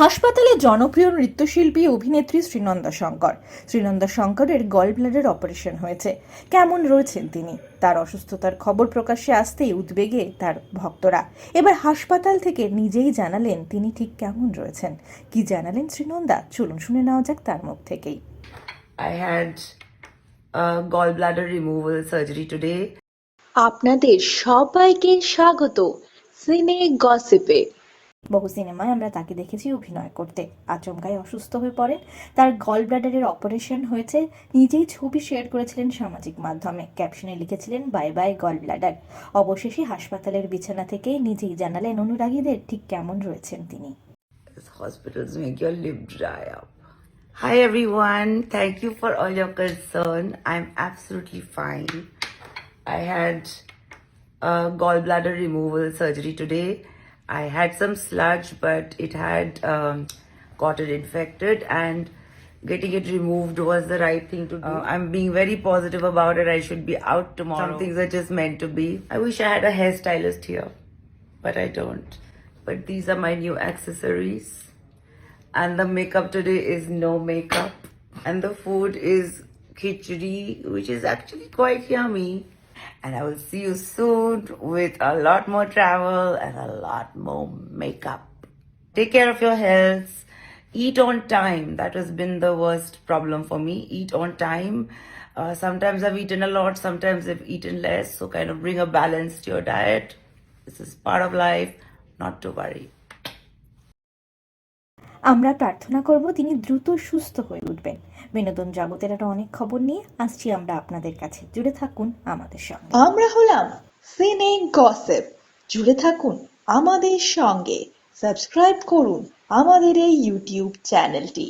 হাসপাতালে জনপ্রিয় নৃত্যশিল্পী অভিনেত্রী শ্রীনন্দা শঙ্কর। শ্রীনন্দা শঙ্করের গল ব্লাডার অপারেশন হয়েছে। কেমন রয়েছেন তিনি? তার অসুস্থতার খবর প্রকাশ্যে আসতেই উদ্বেগে তার ভক্তরা। এবার হাসপাতাল থেকে নিজেই জানালেন তিনি ঠিক কেমন রয়েছেন। কি জানালেন শ্রীনন্দা? চলুন শুনে নেওয়া যাক তার মুখ থেকেই। I had uh, gallbladder removal surgery today. আপনাদের সবাইকে স্বাগত। সিনে গসিপে। বহু সিনেমায় আমরা তাকে দেখেছি অভিনয় করতে আচমকায় অসুস্থ হয়ে পড়েন তার গল ব্লাডারের অপারেশন হয়েছে নিজেই ছবি শেয়ার করেছিলেন সামাজিক মাধ্যমে ক্যাপশনে লিখেছিলেন বাই বাই গল ব্লাডার অবশেষে হাসপাতালের বিছানা থেকে নিজেই জানালেন অনুরাগীদের ঠিক কেমন রয়েছেন তিনি. Hi everyone, thank you for all your concern. I'm absolutely fine. I had uh, gallbladder removal surgery today. I had some sludge, but it had um, gotten infected, and getting it removed was the right thing to do. Uh, I'm being very positive about it. I should be out tomorrow. Some things are just meant to be. I wish I had a hairstylist here, but I don't. But these are my new accessories. And the makeup today is no makeup. And the food is khichdi, which is actually quite yummy. And I will see you soon with a lot more travel and a lot more makeup. Take care of your health. Eat on time. That has been the worst problem for me. Eat on time. Uh, sometimes I've eaten a lot, sometimes I've eaten less. So, kind of bring a balance to your diet. This is part of life. Not to worry. আমরা প্রার্থনা করব তিনি দ্রুত সুস্থ হয়ে উঠবেন। বিনোদন জগতের একটা অনেক খবর নিয়ে আসছি আমরা আপনাদের কাছে। জুড়ে থাকুন আমাদের সঙ্গে। আমরা হলাম সিনে গসেপ জুড়ে থাকুন আমাদের সঙ্গে। সাবস্ক্রাইব করুন আমাদের এই ইউটিউব চ্যানেলটি